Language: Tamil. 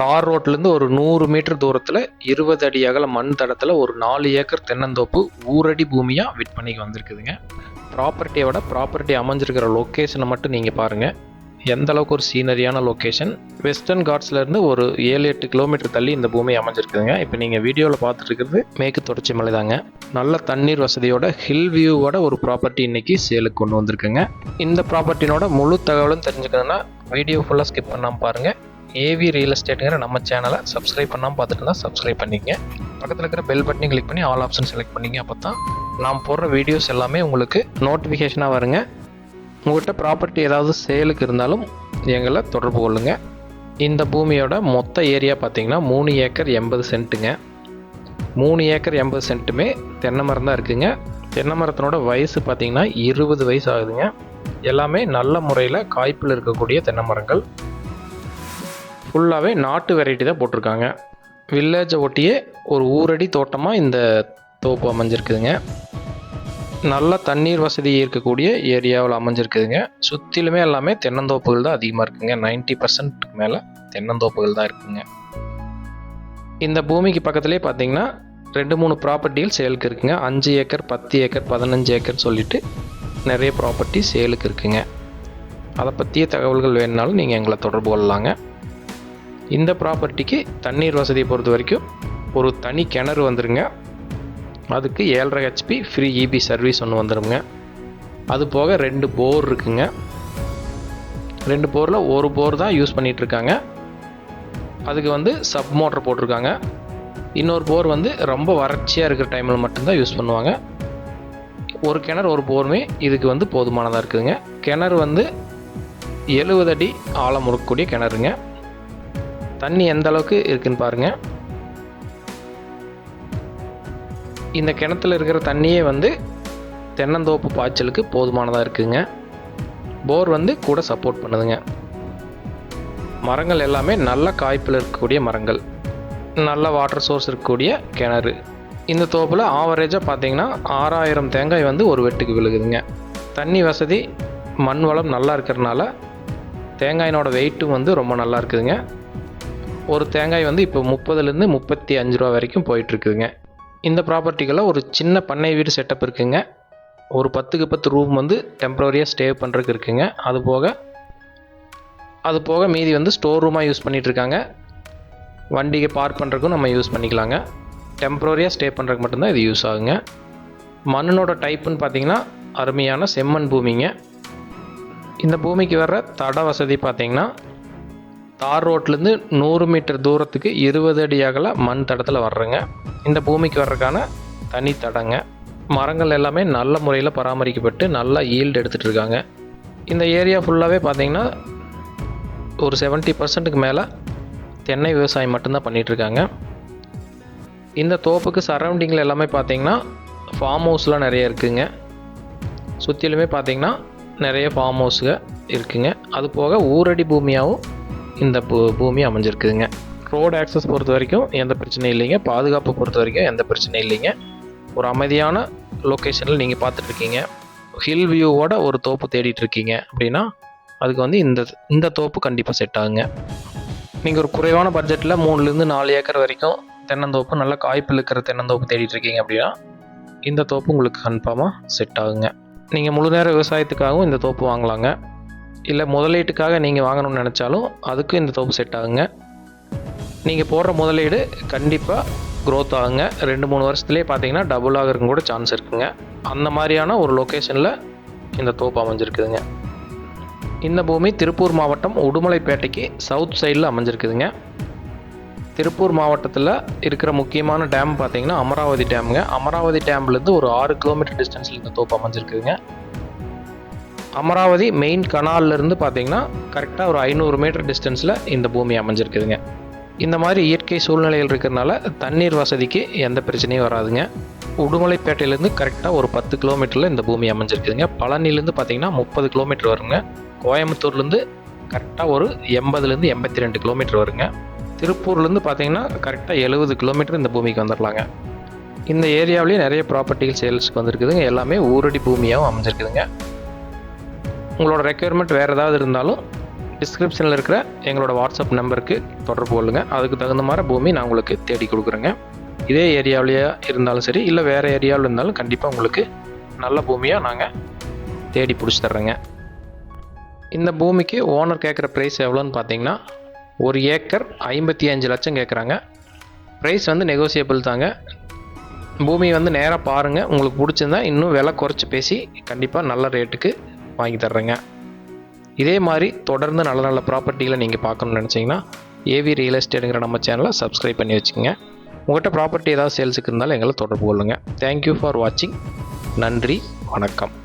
தார் ரோட்லேருந்து ஒரு நூறு மீட்டர் தூரத்தில் இருபது அடி அகல மண் தடத்தில் ஒரு நாலு ஏக்கர் தென்னந்தோப்பு ஊரடி பூமியாக விற்பனைக்கு வந்திருக்குதுங்க. ப்ராப்பர்ட்டியோட ப்ராப்பர்ட்டி அமைஞ்சிருக்கிற லொக்கேஷனை மட்டும் நீங்கள் பாருங்கள் எந்த அளவுக்கு ஒரு சீனரியான லொக்கேஷன் வெஸ்டர்ன் காட்ஸ்லேருந்து ஒரு ஏழு எட்டு கிலோமீட்டர் தள்ளி இந்த பூமி அமைஞ்சிருக்குதுங்க. இப்போ நீங்கள் வீடியோவில் பார்த்துட்டுருக்கிறது மேற்கு தொடர்ச்சி மலை தாங்க நல்ல தண்ணீர் வசதியோட ஹில் வியூவோட ஒரு ப்ராப்பர்ட்டி இன்னைக்கு சேலுக்கு கொண்டு வந்திருக்குங்க. இந்த ப்ராப்பர்ட்டினோட முழு தகவலும் தெரிஞ்சுக்கணுன்னா வீடியோ ஃபுல்லாக ஸ்கிப் பண்ணாமல் பாருங்கள் ஏவி ரியல் எஸ்டேட்டுங்கிற நம்ம சேனலை சப்ஸ்கிரைப் பண்ணாமல் பார்த்துட்டு தான் சப்ஸ்கிரைப் பண்ணிக்கங்க பக்கத்தில் இருக்கிற பெல் பட்டனையும் கிளிக் பண்ணி ஆல் ஆப்ஷன் செலக்ட் பண்ணிங்க அப்போ தான் நான் போடுற வீடியோஸ் எல்லாமே உங்களுக்கு நோட்டிஃபிகேஷனாக வருங்க. உங்கள்கிட்ட ப்ராப்பர்ட்டி ஏதாவது சேலுக்கு இருந்தாலும் எங்களை தொடர்பு கொள்ளுங்கள் இந்த பூமியோட மொத்த ஏரியா பார்த்தீங்கன்னா மூணு ஏக்கர் எண்பது சென்ட்டுங்க. மூணு ஏக்கர் எண்பது சென்ட்டுமே தென்னை மரம் தான் இருக்குங்க. தென்னை மரத்தினோட வயசு பார்த்தீங்கன்னா இருபது வயசு ஆகுதுங்க. எல்லாமே நல்ல முறையில் காய்ப்பில் இருக்கக்கூடிய தென்னை மரங்கள். ஃபுல்லாகவே நாட்டு வெரைட்டி தான் போட்டிருக்காங்க. வில்லேஜை ஒட்டியே ஒரு ஊரடி தோட்டமாக இந்த தோப்பு அமைஞ்சிருக்குதுங்க. நல்ல தண்ணீர் வசதி இருக்கக்கூடிய ஏரியாவில் அமைஞ்சிருக்குதுங்க. சுற்றிலுமே எல்லாமே தென்னந்தோப்புகள் தான் அதிகமாக இருக்குங்க. 90% பர்சன்ட்க்கு மேலே தென்னந்தோப்புகள் தான் இருக்குங்க. இந்த பூமிக்கு பக்கத்துலேயே பார்த்தீங்கன்னா ரெண்டு மூணு ப்ராப்பர்ட்டிகள் சேலுக்கு இருக்குங்க. அஞ்சு ஏக்கர் பத்து ஏக்கர் பதினஞ்சு ஏக்கர் சொல்லிட்டு நிறைய ப்ராப்பர்ட்டி சேலுக்கு இருக்குங்க. அதை பற்றிய தகவல்கள் வேணுனாலும் நீங்கள் எங்களை தொடர்பு கொள்ளலாங்க. இந்த ப்ராப்பர்ட்டிக்கு தண்ணீர் வசதியை பொறுத்த வரைக்கும் ஒரு தனி கிணறு வந்துருங்க. அதுக்கு ஏழரை ஹெச்பி ஃப்ரீ இபி சர்வீஸ் ஒன்று வந்துடுங்க அது போக ரெண்டு போர் இருக்குங்க. ரெண்டு போரில் ஒரு போர் தான் யூஸ் பண்ணிகிட்ருக்காங்க அதுக்கு வந்து சப் மோட்டர் போட்டிருக்காங்க. இன்னொரு போர் வந்து ரொம்ப வறட்சியாக இருக்கிற டைமில் மட்டும்தான் யூஸ் பண்ணுவாங்க. ஒரு கிணறு ஒரு போருமே இதுக்கு வந்து போதுமானதாக இருக்குதுங்க. கிணறு வந்து எழுபது அடி ஆழம் இருக்கக்கூடிய கிணறுங்க. தண்ணி எந்த அளவுக்கு இருக்குன்னு பாருங்கள் இந்த கிணத்துல இருக்கிற தண்ணியே வந்து தென்னந்தோப்பு பாய்ச்சலுக்கு போதுமானதாக இருக்குங்க. போர் வந்து கூட சப்போர்ட் பண்ணுதுங்க. மரங்கள் எல்லாமே நல்ல காய்ப்பில் இருக்கக்கூடிய மரங்கள். நல்ல வாட்டர் சோர்ஸ் இருக்கக்கூடிய கிணறு. இந்த தோப்பில் ஆவரேஜாக பார்த்தீங்கன்னா ஆறாயிரம் தேங்காய் வந்து ஒரு வெட்டுக்கு விழுகுதுங்க. தண்ணி வசதி மண் வளம் நல்லா இருக்கிறனால தேங்காயினோட வெயிட்டும் வந்து ரொம்ப நல்லா இருக்குதுங்க. ஒரு தேங்காய் வந்து இப்போ முப்பதுலேருந்து முப்பத்தி அஞ்சு ரூபா வரைக்கும் போயிட்டுருக்குதுங்க. இந்த ப்ராப்பர்ட்டிக்கெல்லாம் ஒரு சின்ன பண்ணை வீடு செட்டப் இருக்குதுங்க ஒரு பத்துக்கு பத்து ரூம் வந்து டெம்பரரியாக ஸ்டே பண்ணுறதுக்கு இருக்குங்க. அது போக அது போக மீதி வந்து ஸ்டோர் ரூமாக யூஸ் பண்ணிகிட்ருக்காங்க இருக்காங்க வண்டிக்கு பார்க் பண்ணுறதுக்கும் நம்ம யூஸ் பண்ணிக்கலாங்க. டெம்பரரியாக ஸ்டே பண்ணுறதுக்கு மட்டும்தான் இது யூஸ் ஆகுங்க. மண்ணோட டைப்புன்னு பார்த்தீங்கன்னா அருமையான செம்மண் பூமிங்க. இந்த பூமிக்கு வர்ற தட வசதி பார்த்தீங்கன்னா தார் ரோட்லேருந்து நூறு மீட்டர் தூரத்துக்கு இருபது அடி அகல மண் தடத்தில் வர்றேங்க. இந்த பூமிக்கு வர்றதுக்கான தனி தடங்க. மரங்கள் எல்லாமே நல்ல முறையில் பராமரிக்கப்பட்டு நல்லா ஈல்டு எடுத்துகிட்டு இருக்காங்க. இந்த ஏரியா ஃபுல்லாகவே பார்த்தீங்கன்னா ஒரு செவன்ட்டி பர்சன்ட்டுக்கு மேலே தென்னை விவசாயம் மட்டும்தான் பண்ணிகிட்ருக்காங்க இந்த தோப்புக்கு சரௌண்டிங்கில் எல்லாமே பார்த்தீங்கன்னா ஃபார்ம் ஹவுஸ்லாம் நிறைய இருக்குங்க. சுற்றிலுமே பார்த்தீங்கன்னா நிறைய ஃபார்ம் ஹவுஸுங்க இருக்குங்க. அது போக ஊரடி பூமியாகவும் இந்த பூ பூமி அமைஞ்சிருக்குதுங்க. ரோடு ஆக்சஸ் பொறுத்த வரைக்கும் எந்த பிரச்சனையும் இல்லைங்க. பாதுகாப்பு பொறுத்த வரைக்கும் எந்த பிரச்சனையும் இல்லைங்க. ஒரு அமைதியான லொக்கேஷனில் நீங்கள் பார்த்துட்ருக்கீங்க. ஹில் வியூவோட ஒரு தோப்பு தேடிட்டு இருக்கீங்க அப்படின்னா அதுக்கு வந்து இந்த இந்த தோப்பு கண்டிப்பாக செட் ஆகுங்க. நீங்கள் ஒரு குறைவான பட்ஜெட்டில் மூணுலேருந்து நாலு ஏக்கர் வரைக்கும் தென்னந்தோப்பு நல்ல காய்ப்பில் இருக்கிற தென்னந்தோப்பு தேடிட்டு இருக்கீங்க அப்படின்னா இந்த தோப்பு உங்களுக்கு கன்ஃபார்மாக செட் ஆகுங்க. நீங்கள் முழு நேர விவசாயத்துக்காகவும் இந்த தோப்பு வாங்கலாங்க. இல்லை முதலீட்டுக்காக நீங்கள் வாங்கணும்னு நினச்சாலும் அதுக்கும் இந்த தோப்பு செட் ஆகுங்க. நீங்கள் போடுற முதலீடு கண்டிப்பாக க்ரோத் ஆகுங்க. ரெண்டு மூணு வருஷத்துலேயே பார்த்தீங்கன்னா டபுள் ஆகிறதுக்கு கூட சான்ஸ் இருக்குங்க. அந்த மாதிரியான ஒரு லொக்கேஷனில் இந்த தோப்பு அமைஞ்சிருக்குதுங்க. இந்த பூமி திருப்பூர் மாவட்டம் உடுமலைப்பேட்டைக்கு சவுத் சைடில் அமைஞ்சிருக்குதுங்க. திருப்பூர் மாவட்டத்தில் இருக்கிற முக்கியமான டேம் பார்த்தீங்கன்னா அமராவதி டேமுங்க அமராவதி டேம்லேருந்து ஒரு ஆறு கிலோமீட்டர் டிஸ்டன்ஸில் இந்த தோப்பு அமைஞ்சிருக்குதுங்க. அமராவதி மெயின் கனால்லேருந்து பார்த்தீங்கன்னா கரெக்டாக ஒரு ஐநூறு மீட்டர் டிஸ்டன்ஸில் இந்த பூமி அமைஞ்சிருக்குதுங்க. இந்த மாதிரி இயற்கை சூழ்நிலைகள் இருக்கிறனால தண்ணீர் வசதிக்கு எந்த பிரச்சனையும் வராதுங்க. உடுமலைப்பேட்டையிலேருந்து கரெக்டாக ஒரு பத்து கிலோமீட்டரில் இந்த பூமி அமைஞ்சிருக்குதுங்க. பழனிலேருந்து பார்த்தீங்கன்னா முப்பது கிலோமீட்டர் வருங்க. கோயம்புத்தூர்லேருந்து கரெக்டாக ஒரு எண்பதுலேருந்து எண்பத்தி ரெண்டு கிலோமீட்டர் வருங்க. திருப்பூர்லேருந்து பார்த்தீங்கன்னா கரெக்டாக எழுபது கிலோமீட்டர் இந்த பூமிக்கு வந்துடலாங்க இந்த ஏரியாவிலேயே நிறைய ப்ராப்பர்ட்டிகள் சேல்ஸ்க்கு வந்திருக்குதுங்க. எல்லாமே ஊரடி பூமியாகவும் அமைஞ்சிருக்குதுங்க. உங்களோட ரெக்குயர்மெண்ட் வேறு ஏதாவது இருந்தாலும் டிஸ்கிரிப்ஷனில் இருக்கிற எங்களோட வாட்ஸ்அப் நம்பருக்கு தொடர்பு கொள்ளுங்கள் அதுக்கு தகுந்த மாதிரி பூமி நான் உங்களுக்கு தேடி கொடுக்குறேங்க. இதே ஏரியாவிலேயே இருந்தாலும் சரி இல்லை வேறு ஏரியாவில் இருந்தாலும் கண்டிப்பாக உங்களுக்கு நல்ல பூமியாக நாங்கள் தேடி பிடிச்சி தர்றேங்க. இந்த பூமிக்கு ஓனர் கேட்குற ப்ரைஸ் எவ்வளோன்னு பார்த்தீங்கன்னா ஒரு ஏக்கர் ஐம்பத்தி அஞ்சு லட்சம் கேட்குறாங்க ப்ரைஸ் வந்து நெகோசியபிள் தாங்க. பூமி வந்து நேராக பாருங்கள் உங்களுக்கு பிடிச்சிருந்தா இன்னும் விலை குறைச்சி பேசி கண்டிப்பாக நல்ல ரேட்டுக்கு வாங்கி தர்றேங்க. இதே மாதிரி தொடர்ந்து நல்ல நல்ல ப்ராப்பர்ட்டிகளை நீங்கள் பார்க்கணும்னு நினச்சிங்கன்னா ஏவி ரியல் எஸ்டேட்டுங்கிற நம்ம சேனலை சப்ஸ்கிரைப் பண்ணி வச்சுக்கோங்க. உங்கள்கிட்ட ப்ராப்பர்ட்டி ஏதாவது சேல்ஸுக்கு இருந்தாலும் எங்களை தொடர்பு கொள்ளுங்கள் தேங்க்யூ ஃபார் வாட்சிங் நன்றி வணக்கம்.